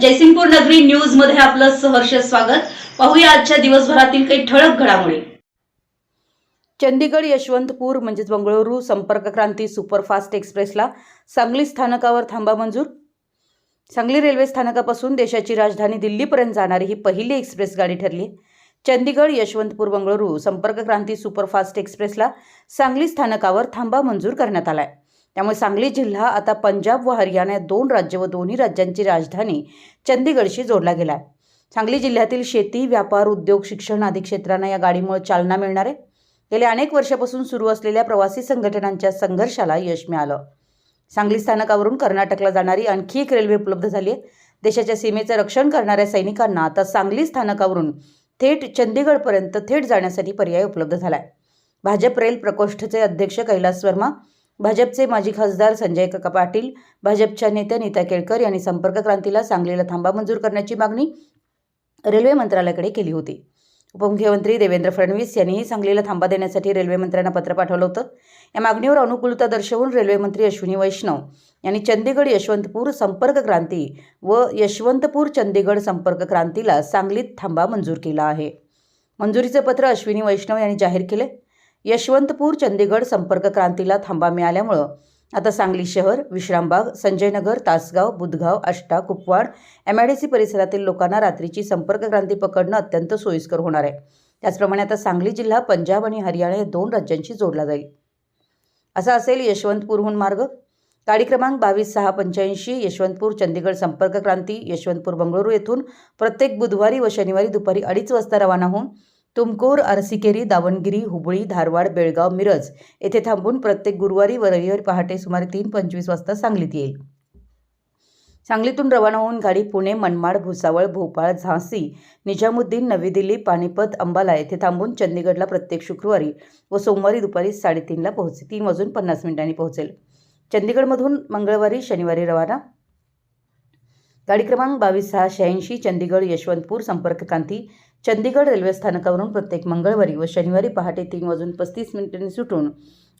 जयसिंगपूर नगरी न्यूजमध्ये आपलं सहर्ष स्वागत. पाहूया आजच्या दिवसभरातील काही ठळक घडामोडी. चंदीगड यशवंतपूर म्हणजेच बंगळुरू संपर्क क्रांती सुपरफास्ट एक्सप्रेसला सांगली स्थानकावर थांबा मंजूर. सांगली रेल्वे स्थानकापासून देशाची राजधानी दिल्लीपर्यंत जाणारी ही पहिली एक्सप्रेस गाडी ठरली. चंदीगड यशवंतपूर बंगळुरू संपर्क क्रांती सुपरफास्ट एक्सप्रेसला सांगली स्थानकावर थांबा मंजूर करण्यात आलाय. त्यामुळे सांगली जिल्हा आता पंजाब व हरियाणा या दोन राज्य व दोन्ही राज्यांची राजधानी चंदीगडशी जोडला गेला आहे सांगली जिल्ह्यातील शेती व्यापार उद्योग शिक्षण आदी क्षेत्रांना या गाडीमुळे चालना मिळणार आहे. गेल्या अनेक वर्षापासून सुरू असलेल्या प्रवासी संघटनांच्या संघर्षाला यश मिळालं. सांगली स्थानकावरून कर्नाटकला जाणारी आणखी एक रेल्वे उपलब्ध झाली आहे. देशाच्या सीमेचं रक्षण करणाऱ्या सैनिकांना आता सांगली स्थानकावरून थेट चंदीगडपर्यंत थेट जाण्यासाठी पर्याय उपलब्ध झाला आहे भाजप रेल प्रकोष्ठचे अध्यक्ष कैलास वर्मा भाजपचे माजी खासदार संजय काका पाटील भाजपच्या नेत्या नीता केळकर यांनी संपर्क क्रांतीला सांगलीला थांबा मंजूर करण्याची मागणी रेल्वे मंत्रालयाकडे केली होती. उपमुख्यमंत्री देवेंद्र फडणवीस यांनीही सांगलीला थांबा देण्यासाठी रेल्वे मंत्र्यांना पत्र पाठवलं होतं. या मागणीवर अनुकूलता दर्शवून रेल्वेमंत्री अश्विनी वैष्णव यांनी चंदीगड यशवंतपूर संपर्क क्रांती व यशवंतपूर चंदीगड संपर्क क्रांतीला सांगलीत थांबा मंजूर केला आहे. मंजुरीचे पत्र अश्विनी वैष्णव यांनी जाहीर केले यशवंतपूर चंदीगड संपर्क क्रांतीला थांबा मिळाल्यामुळं आता सांगली शहर Vishrambag Sanjaynagar Tasgaon Budhgaon Ashta Kupwad M I D C परिसरातील लोकांना रात्रीची संपर्क क्रांती पकडणं अत्यंत सोयीस्कर होणार आहे. त्याचप्रमाणे आता सांगली जिल्हा पंजाब आणि हरियाणा या दोन राज्यांशी जोडला जाईल. असा असेल यशवंतपूरहून मार्ग. गाडी क्रमांक बावीस सहा पंच्याऐंशी यशवंतपूर चंदीगड संपर्क क्रांती यशवंतपूर बंगळुरू येथून प्रत्येक बुधवारी व शनिवारी दुपारी अडीच वाजता रवाना होऊन तुमकूर अरसिकेरी दावणगिरी हुबळी धारवाड बेळगाव मिरज येथे थांबून प्रत्येक गुरुवारी व रविवारी पहाटे सुमारे तीन पंचवीस वाजता सांगलीत येईल. सांगलीतून रवाना होऊन गाडी पुणे मनमाड भुसावळ भोपाळ झांसी निजामुद्दीन नवी दिल्ली पानिपत अंबाला येथे थांबून चंदीगडला प्रत्येक शुक्रवारी व सोमवारी दुपारी साडेतीनला पोहोचे तीन वाजून पन्नास मिनिटांनी पोहोचेल. चंदीगडमधून मंगळवारी शनिवारी रवाना. गाडी क्रमांक बावीस सहा शहाऐंशी चंदीगड यशवंतपूर संपर्क क्रांती चंदीगड रेल्वे स्थानकावरून प्रत्येक मंगळवारी व शनिवारी पहाटे तीन वाजून पस्तीस मिनिटांनी सुटून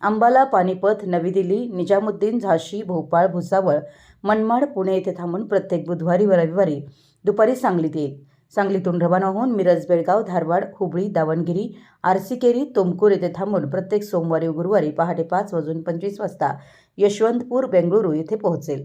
अंबाला पानिपत नवी दिल्ली निजामुद्दीन झाशी भोपाळ भुसावळ मनमाड पुणे येथे थांबून प्रत्येक बुधवारी व रविवारी दुपारी सांगलीत येईल. सांगलीतून रवाना होऊन मिरज बेळगाव धारवाड हुबळी दावणगिरी आरसीकेरी तुमकूर येथे थांबून प्रत्येक सोमवारी व गुरुवारी पहाटे पाच वाजून पंचवीस वाजता यशवंतपूर बेंगळुरू येथे पोहोचेल.